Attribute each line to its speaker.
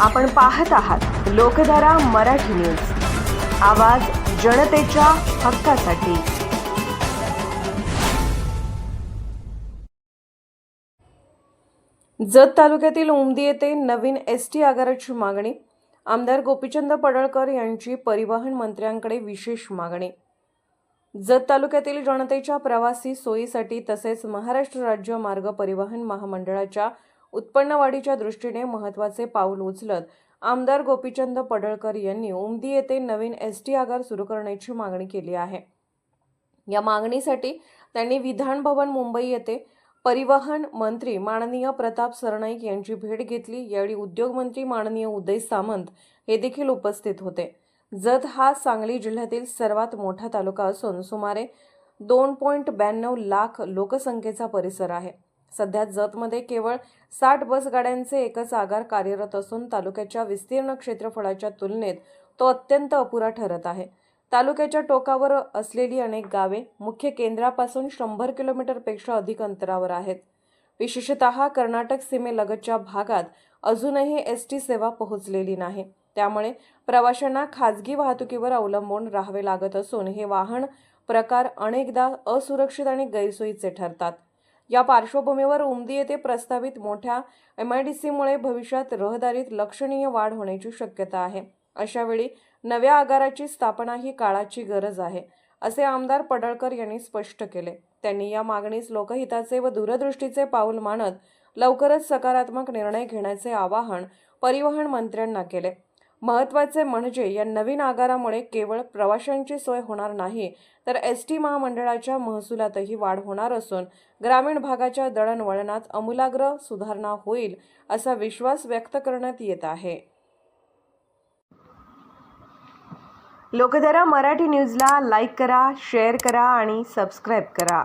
Speaker 1: आपण पाहत आहात लोकधारा मराठी न्यूज. आवाज जनतेच्या हक्कासाठी. जत तालुक्यातील उमदी येथे नवीन एस टी आगाराची मागणी. आमदार गोपीचंद पडळकर यांची परिवहन मंत्र्यांकडे विशेष मागणी. जत तालुक्यातील जनतेच्या प्रवासी सोयीसाठी तसेच महाराष्ट्र राज्य मार्ग परिवहन महामंडळाच्या उत्पन्न वाढीच्या दृष्टीने महत्त्वाचे पाऊल उचलत आमदार गोपीचंद पडळकर यांनी उमदी येथे नवीन एस टी आगार सुरू करण्याची मागणी केली आहे. या मागणीसाठी त्यांनी विधान भवन मुंबई येथे परिवहन मंत्री माननीय प्रताप सरनाईक यांची भेट घेतली. यावेळी उद्योगमंत्री माननीय उदय सामंत हे देखील उपस्थित होते. जत हा सांगली जिल्ह्यातील सर्वात मोठा तालुका असून सुमारे दोन पॉईंट ब्याण्णव लाख लोकसंख्येचा परिसर आहे. सध्या जतमध्ये केवळ साठ बसगाड्यांचे एकच आगार कार्यरत असून तालुक्याच्या विस्तीर्ण क्षेत्रफळाच्या तुलनेत तो अत्यंत अपुरा ठरत आहे. तालुक्याच्या टोकावर असलेली अनेक गावे मुख्य केंद्रापासून शंभर किलोमीटरपेक्षा अधिक अंतरावर आहेत. विशेषतः कर्नाटक सीमेलगतच्या भागात अजूनही एस टी सेवा पोहोचलेली नाही. त्यामुळे प्रवाशांना खाजगी वाहतुकीवर अवलंबून राहावे लागत असून हे वाहन प्रकार अनेकदा असुरक्षित आणि गैरसोयीचे ठरतात. या पार्श्वभूमीवर उमदी येथे प्रस्तावित मोठ्या एम आय डी सीमुळे भविष्यात रहदारीत लक्षणीय वाढ होण्याची शक्यता आहे. अशावेळी नव्या आगाराची स्थापना ही काळाची गरज आहे असे आमदार पडळकर यांनी स्पष्ट केले. त्यांनी या मागणीस लोकहिताचे व दूरदृष्टीचे पाऊल मानत लवकरच सकारात्मक निर्णय घेण्याचे आवाहन परिवहन मंत्र्यांना केले. महत्त्वाचे म्हणजे या नवीन आगारामुळे केवळ प्रवाशांची सोय होणार नाही तर एस टी महामंडळाच्या महसुलातही वाढ होणार असून ग्रामीण भागाच्या दळणवळणात अमूलाग्र सुधारणा होईल असा विश्वास व्यक्त करण्यात येत आहे. लोकधारा मराठी न्यूजला लाईक करा शेअर करा आणि सबस्क्राईब करा.